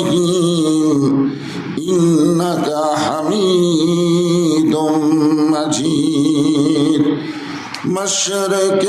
إبراهيم إنك حميد مجيد مشرق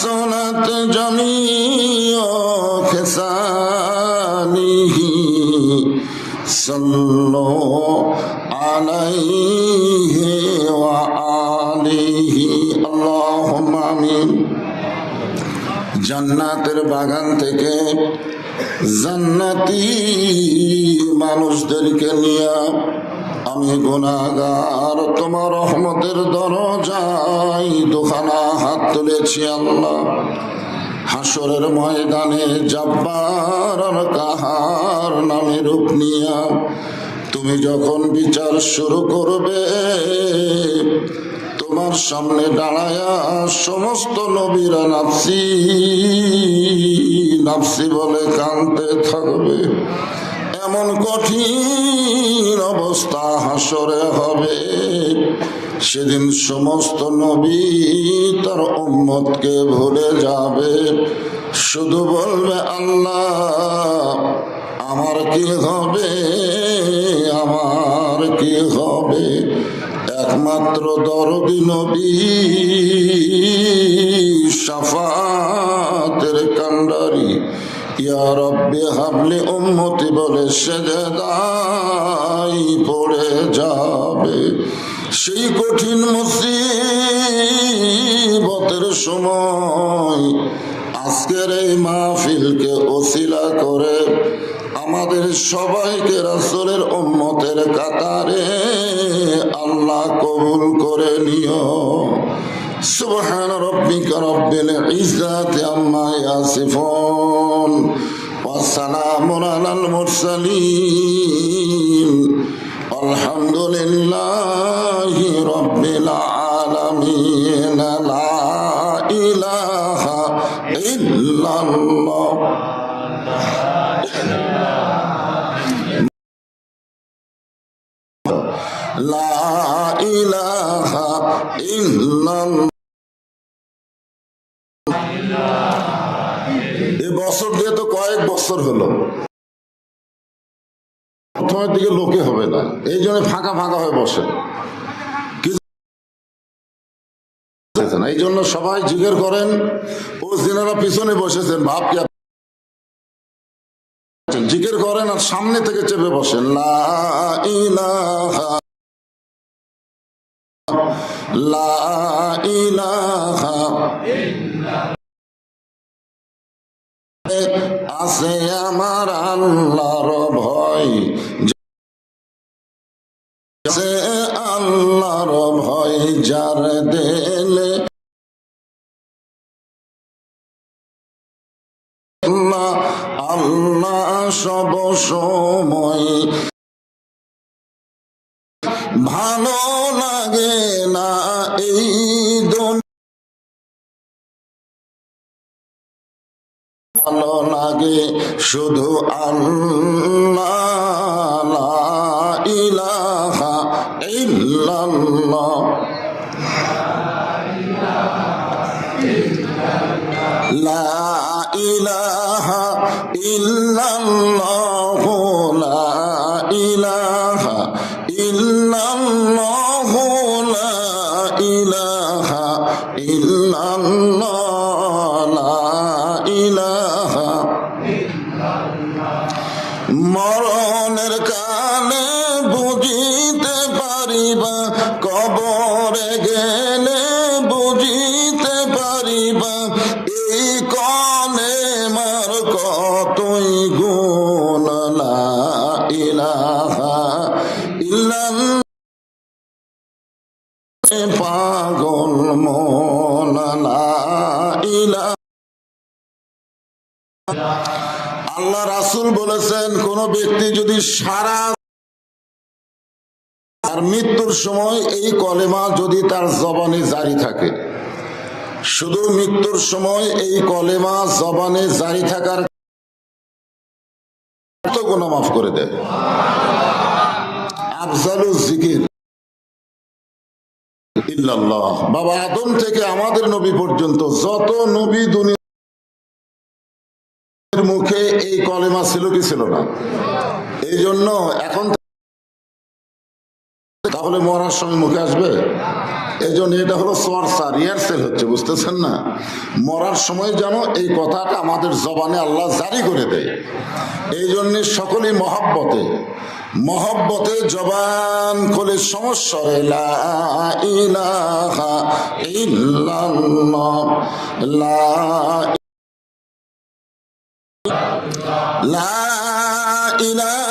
حسنت جميع خصاله صلوا عليه وآله اللهم آمين জান্নাতের বাগান থেকে জান্নাতি মানুষদেরকে নিয়ে আমি গুনাগার তোমার রহমতের দরজায় দুখানা হাত তুলেছি আল্লাহ। হাসরের ময়দানে জব্বার কাহার নামে রূপ নিয়া তুমি যখন বিচার শুরু করবে, তোমার সামনে দাঁড়ায়া সমস্ত নবীরা নাফসি নাফসি বলে কানতে থাকবে। এমন কঠিন অবস্থা হাসরে হবে। সেদিন সমস্ত নবী তার উম্মতকে ভুলে যাবে। শুধু বলবে, আল্লাহ, আমার কি হবে? আমার কি হবে? একমাত্র দরদি নবী সাফাতের কান্ডারি ইয়া রব্বি হাবলি উম্মতি বলে সেজদাই পড়ে যাবে। সেই কঠিন মুসিবতের সময় আজকের এই মাহফিলকে ওসিলা করে আমাদের সবাইকে রাসুলের উম্মতের কাতারে আল্লাহ কবুল করে নিও। সুবহান রব্বিকা রব্বিল ইজ্জাতি আম্মা ইয়াসিফুন। والسلام على المرسلين والحمد لله رب العالمين لا إله إلا الله বছর দিয়ে তো কয়েক বছর হলো। প্রথমের দিকে লোকে হবে না, এই জন্য ফাঁকা ফাঁকা হয়ে বসে। এই জন্য সবাই জিজ্ঞেস করেন ও যিনারা পিছনে বসেছেন, ভাব কি জিজ্ঞেস করেন আর সামনে থেকে চেপে বসেন, লা লা আছে আমার আল্লাহর ভয়। আছে আল্লাহর ভয় যার দেলে আল্লাহ সব সময় ভালো লাগে। ভালো লাগে শুধু আল্লাহ ইলাহা ইল্লাল্লাহ। ইলাহা ইল্লাল্লাহ। মরণের কালে বুঝিতে পারিবা কবরে সারা আর মৃত্যুর সময় এই কলেমা যদি তার জবানে জারি থাকে। শুধু মৃত্যুর সময় এই কলেমা জবানে জারি থাকার মাফ করে দেয়। আফজালু জিকির। বাবা আদম থেকে আমাদের নবী পর্যন্ত যত নবী দুনিয়া মুখে এই কলেমা ছিল কি ছিল না? এই জন্য এখন তাহলে মরার মুখে আসবে? এই জন্য এটা হলো চর্চা রিহার্সেল হচ্ছে, বুঝতেছেন না? মরার সময় যেন এই কথাটা আমাদের জবানে আল্লাহ জারি করে দেয়। এই জন্য সকলেই মহাব্বতে, মহব্বতে জবান খোলে সমস্যা লা লা লা ইলাহা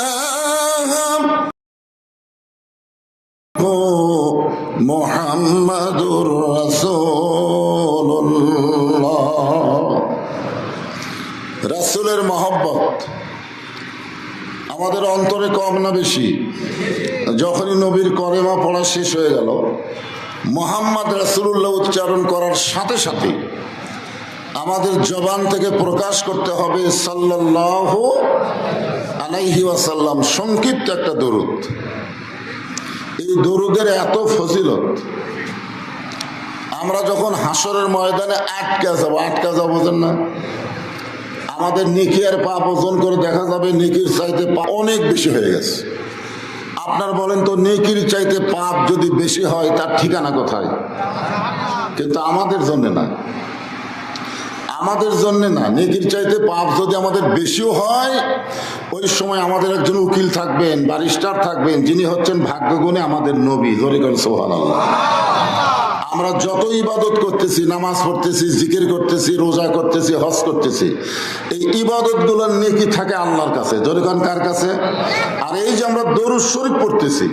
মোহাম্মদুর রাসুলের মহব্বত। আমাদের অন্তরে কম না বেশি। যখনই নবীর করেমা পড়া শেষ হয়ে গেল, মোহাম্মদ রাসুল্লাহ উচ্চারণ করার সাথে সাথে আমাদের জবান থেকে প্রকাশ করতে হবে সাল্লাহ আলাইহি ওয়াসাল্লাম সংক্ষিপ্ত একটা দরুদ। এই দরুদের এত ফজিলত। আমরা যখন হাসরের ময়দানে আটকা যাব আটকা যাব না? আমাদের নিকি আর পাপ ওজন করে দেখা যাবে নিকির চাইতে পাপ অনেক বেশি হয়ে গেছে। আপনার বলেন তো নেকির চাইতে পাপ যদি বেশি হয়, তার ঠিকানা কোথায়? কিন্তু আমাদের জন্য না। আমাদের জন্য না নেকির চাইতে পাপ যদি আমাদের বেশিও হয়, ওই সময় আমাদের একজন উকিল থাকবেন, ব্যারিস্টার থাকবেন, যিনি হচ্ছেন ভাগ্যগুণে আমাদের নবী জরিকন সোহান আমরা যত ইবাদত করতেছি, নামাজ পড়তেছি, জিকির করতেছি, রোজা করতেছি, হজ করতেছি, এই ইবাদতগুলোর নেকি থাকে আল্লাহর কাছে। জরিকন কার কাছে? আর এই যে আমরা দরুদ শরীফ পড়তেছি,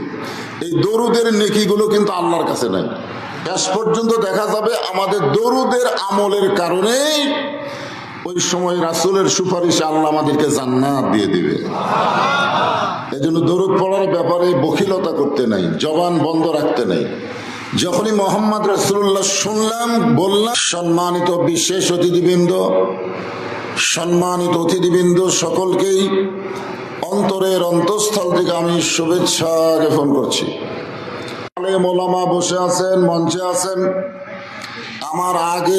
এই দরুদের নেকিগুলো কিন্তু আল্লাহর কাছে নাই। শেষ পর্যন্ত দেখা যাবে আমাদের দরুদের আমলের কারণে ওই সময় রাসুলের সুপারিশে আল্লাহ আমাদেরকে জান্নাত দিয়ে দিবে। এই জন্য দরুদ পড়ার ব্যাপারে বখিলতা করতে নাই, জবান বন্ধ রাখতে নাই। যখনই মোহাম্মদ রাসুল্লাহ শুনলাম, বললাম, সম্মানিত বিশেষ অতিথিবৃন্দ, সম্মানিত অতিথিবৃন্দ সকলকেই অন্তরের অন্তঃস্থল থেকে আমি শুভেচ্ছা জ্ঞাপন করছি। বসে আছেন, মঞ্চে আছেন। আমার আগে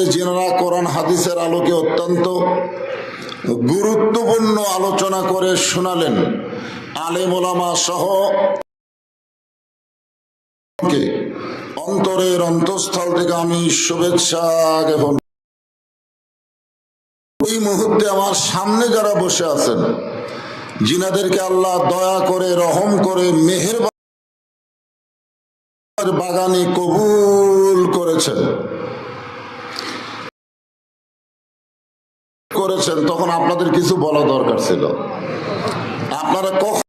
কোরআন হাদিসের আলোকে অত্যন্ত গুরুত্বপূর্ণ আলোচনা করে শোনালেন সহ অন্তরের অন্তঃস্থল থেকে আমি শুভেচ্ছা জ্ঞাপন এই মুহূর্তে আমার সামনে যারা বসে আছেন জিনাদেরকে আল্লাহ দয়া করে, রহম করে মেহের বাগানে কবুল করেছেন। করেছেন, তখন আপনাদের কিছু বলা দরকার ছিল। আপনারা কখন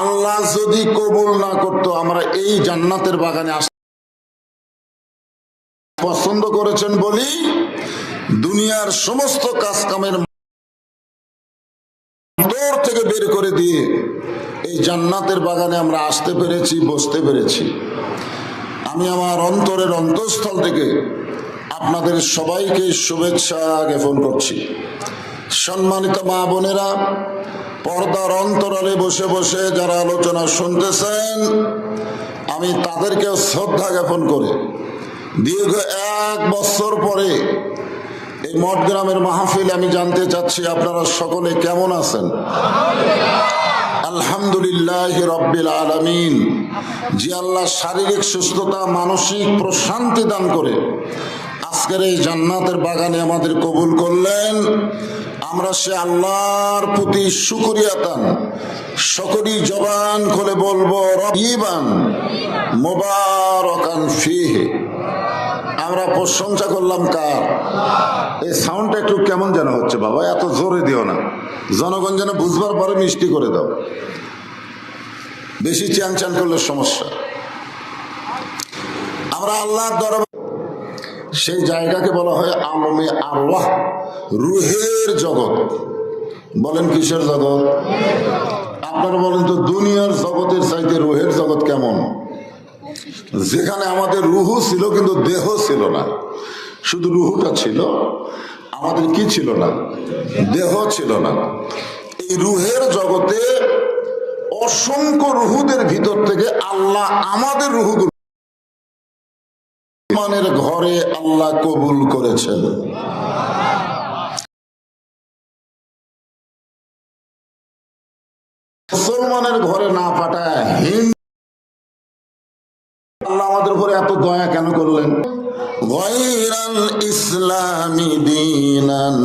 আল্লাহ যদি কবুল না করতো, আমরা এই জান্নাতের বাগানে আস পছন্দ করেছেন বলি, দুনিয়ার সমস্ত কাজ কামের দূর থেকে বের করে দিয়ে এই জান্নাতের বাগানে আমরা আসতে পেরেছি, বসতে পেরেছি। আমি আমার অন্তরের অন্তঃস্থল থেকে আপনাদের সবাইকে শুভেচ্ছা জ্ঞাপন করছি। সম্মানিত মা বোনেরা, পর্দার অন্তরালে বসে বসে যারা আলোচনা শুনতেছেন, আমি তাদেরকেও শ্রদ্ধা জ্ঞাপন করে। দীর্ঘ এক বছর পরে এই মঠগ্রামের মাহফিল আমি জানতে চাচ্ছি, আপনারা সকলে কেমন আছেন? আলহামদুলিল্লাহ রব্বিল আলমিন। যে আল্লাহ শারীরিক সুস্থতা, মানসিক প্রশান্তি দান করে আজকের এই জান্নাতের বাগানে আমাদের কবুল করলেন। আমরা সে আল্লাহর প্রতি শুকরিয়াতান সকলি জবান খুলে বলব রবিবান মোবারকান ফিহে। আমরা প্রশংসা করলাম কার? এই সাউন্ডটা একটু কেমন যেন হচ্ছে বাবা, এত জোরে দিও না। জনগণ যেন বুঝবার পরে মিষ্টি করে দাও। বেশি চ্যান চ্যান করলে সমস্যা। আমরা আল্লাহর দরবার সেই জায়গাকে বলা হয় আলমে আল্লাহ, রুহের জগৎ। বলেন কিসের জগৎ? আপনারা বলেন তো দুনিয়ার জগতের চাইতে রুহের জগৎ কেমন? যেখানে আমাদের রুহু ছিল, কিন্তু দেহ ছিল না। শুধু রুহুটা ছিল, আমাদের কি ছিল না? দেহ ছিল না। এই রুহের জগতে অসংখ্য রুহুদের ভিতর থেকে আল্লাহ আমাদের রুহুগুলো মানের ঘরে আল্লাহ কবুল করেছেন। মুসলমানের ঘরে না পাঠায়, হিন্দু উপরে এত দয়া কেন করলেন? ইসলামী দিনান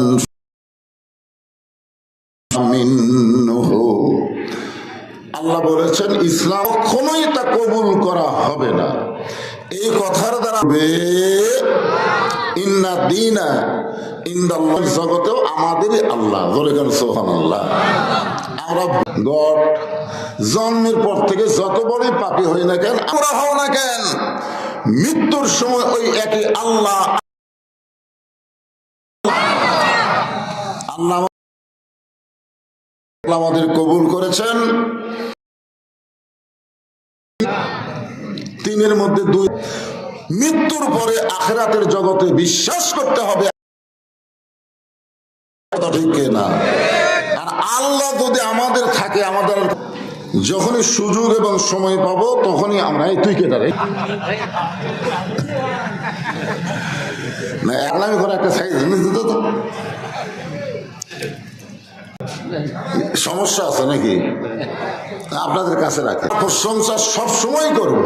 আল্লাহ বলেছেন ইসলাম কখনোই তা কবুল করা হবে না। এই কথার দ্বারা বে- ইন্না দিনা ইন্দাল্লাহ জগতেও আমাদেরই আল্লাহ। সোহান আল্লাহ জন্মের পর থেকে যত বড়ই পাপি হই না কেন, আমরা হও না কেন, মৃত্যুর সময় ওই একই আল্লাহ। আল্লাহ আমাদের কবুল করেছেন। তিনের মধ্যে দুই, মৃত্যুর পরে আখেরাতের জগতে বিশ্বাস করতে হবে। ঠিক না আর আল্লাহ যদি আমাদের থাকে, আমাদের যখনই সুযোগ এবং সময় পাবো, তখনই আমরা এই তুই কেটা রে না একলামি করে একটা সাইজ জিনিস দিত তো। সমস্যা আছে নাকি? আপনাদের কাছে রাখে। প্রশংসা সব সময় করব।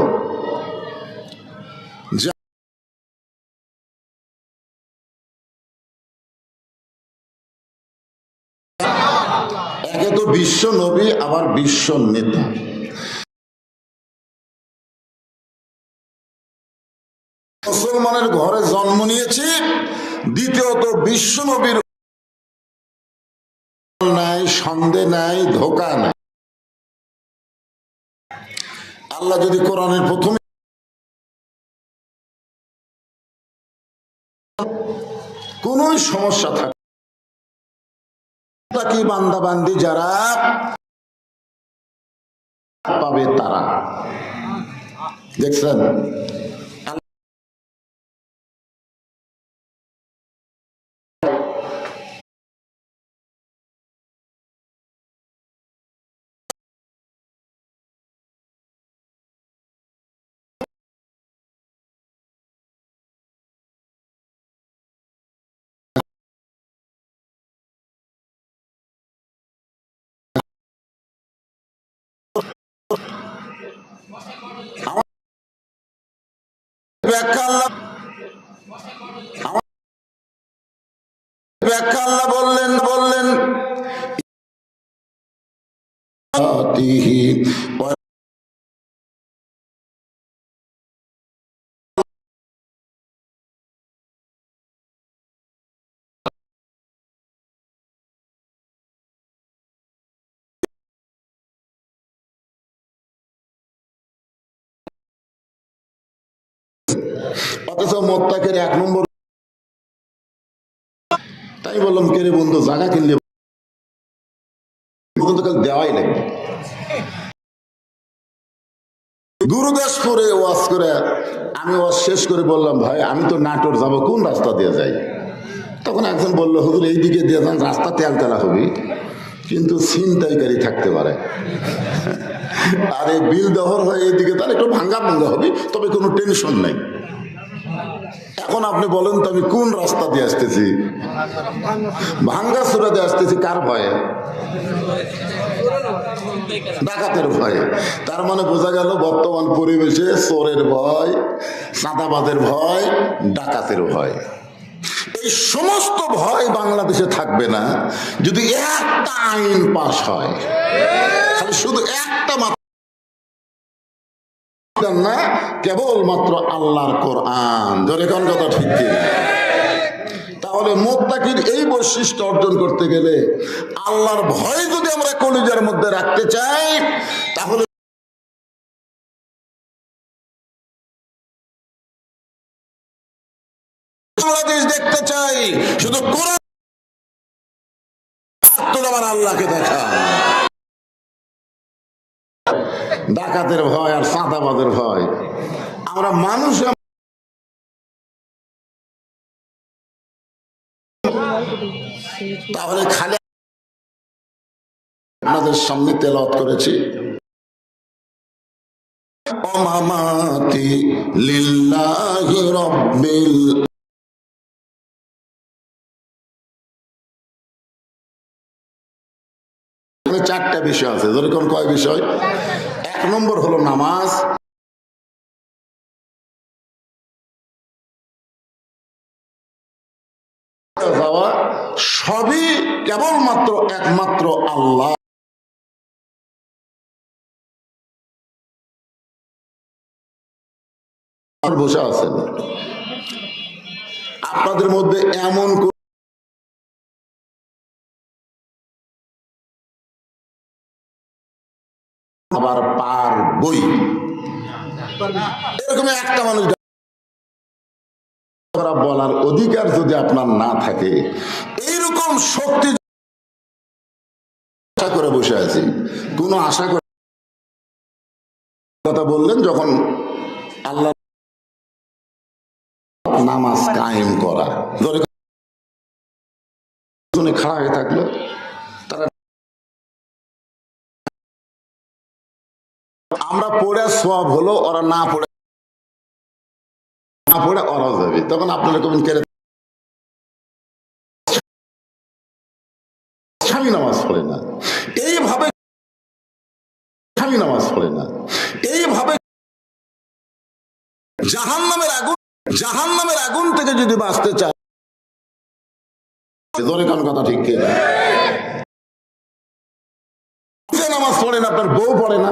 বিশ্ব নবী, আবার বিশ্ব নেতা। মুসলমানের ঘরে জন্ম নিয়েছি, দ্বিতীয়ত বিশ্ব নবীর নাই সন্দেহ নাই, ধোকা নাই। আল্লাহ যদি কোরআনের প্রথমে কোন সমস্যা থাকে কি বান্দাবান্দি যারা পাবে তারা। দেখছেন? ব্যাখ্যা আল্লাহ বললেন বললেন অথচ মোত্তাকের এক নম্বর তাই বললাম, কে রে বন্ধু, জায়গা কিনলে কাল দেওয়াই লাগবে গুরুদাসপুরে ওয়াজ করে, আমি ওয়াজ শেষ করে বললাম, ভাই, আমি তো নাটোর যাব, কোন রাস্তা দিয়ে যাই? তখন একজন বলল, হুজুর এই দিকে দিয়ে যান, রাস্তা তেল তেলা হবে, কিন্তু ছিনতাইকারী থাকতে পারে। আর এই বিল দহর হয়ে এইদিকে তার একটু ভাঙ্গা ভাঙ্গা হবে, তবে কোনো টেনশন নাই। এখন আপনি বলেন তো আমি কোন রাস্তা দিয়ে আসতেছি? ভাঙ্গা দিয়ে আসতেছি কার ভয়ে? ডাকাতের ভয়ে। তার মানে বোঝা গেল বর্তমান পরিবেশে চোরের ভয় চাঁদাবাদের ভয়, ডাকাতের ভয়। এই সমস্ত ভয় বাংলাদেশে থাকবে না যদি একটা আইন পাশ হয়। শুধু একটা না? কেবলমাত্র আল্লাহর কোরআন। জোরে কোন কথা ঠিক তাহলে মোত্তাকির এই বৈশিষ্ট্য অর্জন করতে গেলে আল্লাহর ভয় যদি আমরা কলিজার মধ্যে রাখতে চাই, তাহলে বাংলাদেশ দেখতে চাই, শুধু কোরআন আল্লাহকে দেখা। ডাকাতের ভয় আর চাঁদাবাদের ভয়। আমরা মানুষ তাহলে খালি আপনাদের সামনে তেলাওয়াত করেছি। অমামাতি লিল্লাহি রব্বিল চারটা বিষয় আছে। যেরকম কয় বিষয়? এক নম্বর হলো নামাজ। সবই কেবলমাত্র একমাত্র আল্লাহ। বসে আছেন। আপনাদের মধ্যে এমন আবার পার বই। এরকম একটা মানুষ বলার অধিকার যদি আপনার না থাকে, এইরকম শক্তি আশা করে বসে আছি, কোনো আশা করে কথা বললেন যখন আল্লাহ নামাজ কায়েম করা। খাড়া হয়ে থাকল। আমরা পড়ে সব হলো, ওরা না পড়ে না পড়ে ওরা যাবে। তখন আপনারা কবেন কেড়ে নামাজ পড়ে না। এইভাবে জাহান নামের আগুন জাহান নামের আগুন থেকে যদি বাঁচতে চায় কোন কথা ঠিক নামাজ পড়ে না, আপনার বউ পড়ে না।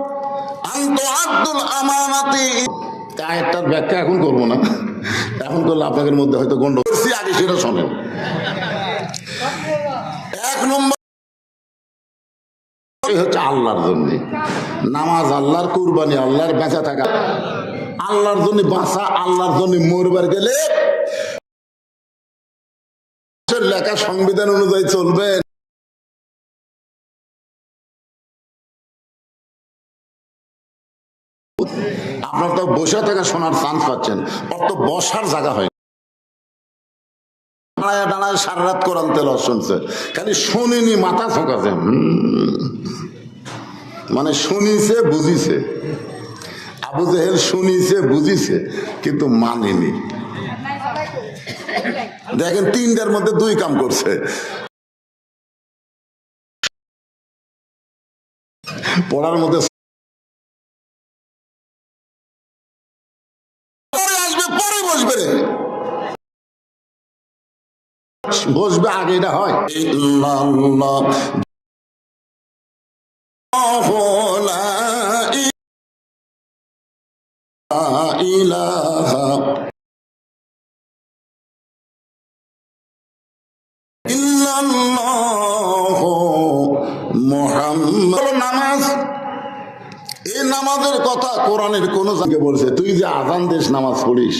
আন্ত আমানাতি। আয়াতটার ব্যাখ্যা এখন করব না। এখন করলে আপনাদের মধ্যে হয়তো গন্ড আগে সেটা শোনেন। এক নম্বর হচ্ছে আল্লাহর জন্য। নামাজ আল্লাহর কুরবানি আল্লাহর বেঁচা থাকা। আল্লাহর জন্য বাঁচা আল্লাহর জন্য মরবার গেলে। লেখা সংবিধান অনুযায়ী চলবে। আপনার তো বসে থেকে শোনার চান্স পাচ্ছেন। ওর তো বসার জায়গা হয় মানে বুঝিছে, কিন্তু মানেনি। দেখেন, তিনটার মধ্যে দুই কাম করছে। পড়ার মধ্যে পরে আসবে পরে বসবে রে বসবে আগে এটা হয়। ইলাহা নামাজের কথা কোরআনের কোন জায়গায় বলছে, তুই যে আজান দেশ নামাজ পড়িস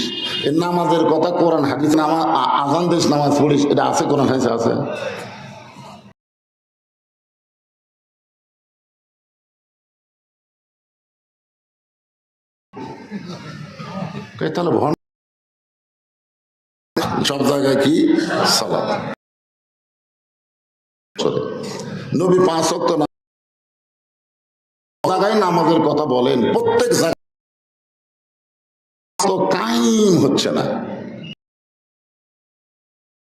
এই নামাজের কথা কোরআন, হাদিস নামা আজান দেশ নামাজ পড়িস, এটা আছে, কোরআন, হাদিসে আছে? তাহলে ভন সব জায়গায় কি? চলে। নবী পাঁচ অক্ত না জায়গায় নামাজের কথা বলেন, প্রত্যেক জায়গায়। কাইম হচ্ছে না।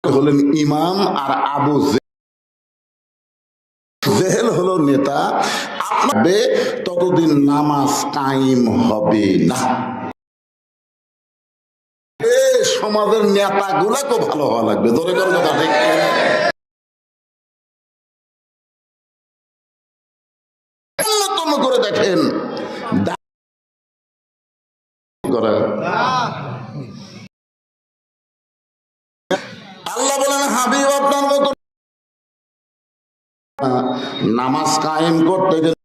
হলেন ইমাম আর আবু জেহেল হলো নেতা। আপনার ততদিন নামাজ কাইম হবে না। সমাজের নেতা গুলাকে ভালো হওয়া লাগবে। কোন কথা ঠিক নামাজ কায়েম করতে গেলে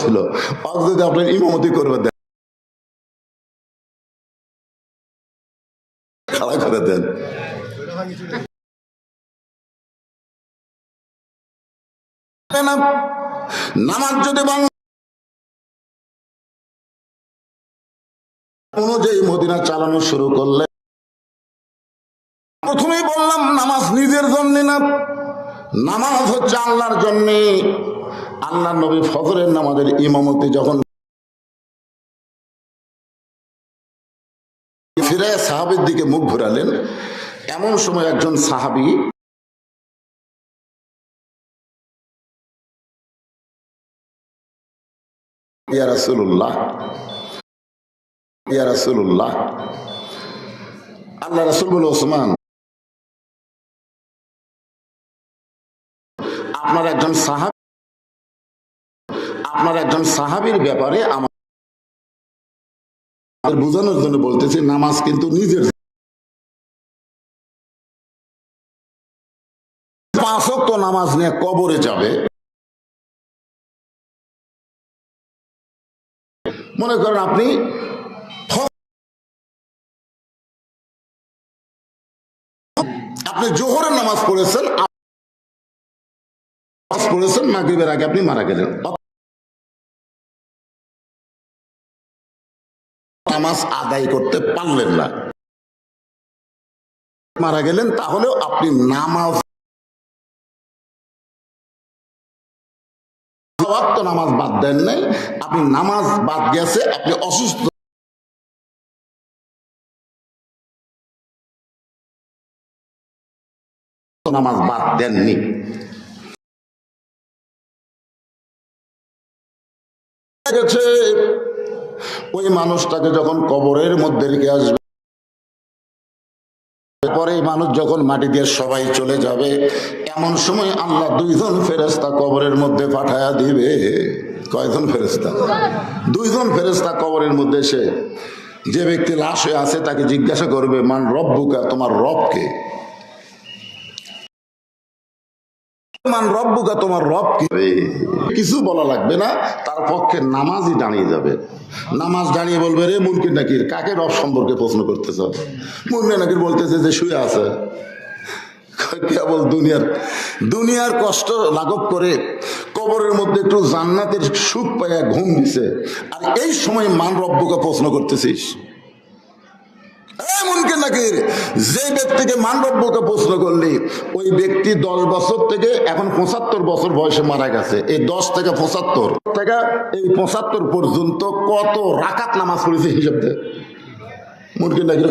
ছিল। যদি আপনার ইমামতি করবে খাড়া করে দেন। নামাজ যদি বাংলা মদিনা চালানো শুরু প্রথমেই বললাম, নামাজ নিজের জন্য না। নামাজ হচ্ছে আল্লাহর জন্য। আল্লাহ নবী ফজরের নামাজের ইমামতি যখন ফিরে সাহাবির দিকে মুখ ঘুরালেন, এমন সময় একজন সাহাবি ইয়া রাসূলুল্লাহ ইয়া রাসূলুল্লাহ, আল্লাহ রাসূল ওসমান আপনার একজন সাহাবি, আপনার একজন সাহাবীর ব্যাপারে আমার বোঝানোর জন্য বলতেছি, নামাজ কিন্তু নিজের পাঁচ ওয়াক্ত নামাজ নিয়ে কবরে যাবে। মনে করেন আপনি আপনি জোহরের নামাজ পড়েছেন নামাজ পড়েছেন মাগরিবের আগে আপনি মারা গেলেন। নামাজ আদায় করতে পারলেন না। মারা গেলেন তাহলেও আপনি নামাজ নামাজ বাদ দেন নাই। আপনি নামাজ বাদ গেছে, আপনি অসুস্থ। নামাজ বাদ দেননি। গেছে। ওই মানুষটাকে যখন কবরের মধ্যে রেখে আসবে পরে মানুষ যখন মাটি দিয়ে সবাই চলে যাবে, এমন সময় আল্লাহ দুইজন ফেরেস্তা কবরের মধ্যে পাঠায়া দিবে। কয়জন ফেরেস্তা দুইজন ফেরেস্তা কবরের মধ্যে এসে যে ব্যক্তি লাশ হয়ে আছে তাকে জিজ্ঞাসা করবে, মান রব্বুকা? তোমার রবকে। মান রব্বুকা তোমার রব কি? কিছু বলা লাগবে না তার পক্ষে নামাজই দাঁড়িয়ে যাবে। নামাজ দাঁড়িয়ে বলবে রে মুনকির নাকির কাকে রব সম্পর্কে প্রশ্ন করতেছ? মুনকির নাকির বলতেছে যে শুয়ে আছে। কেবল দুনিয়ার? দুনিয়ার কষ্ট লাঘব করে কবরের মধ্যে একটু জান্নাতের সুখ পাইয়া ঘুম দিছে। আর এই সময় মান রব্বুকে প্রশ্ন করতেছিস? এমনকি নাকির যে ব্যক্তিকে মানবকে প্রশ্ন করলি, ওই ব্যক্তি দশ বছর থেকে এখন পঁচাত্তর বছর বয়সে মারা গেছে। এই দশ থেকে পঁচাত্তর থেকে এই পঁচাত্তর পর্যন্ত কত রাকাত নামাজ পড়েছে হিসাব দেয় মুরগি নাকি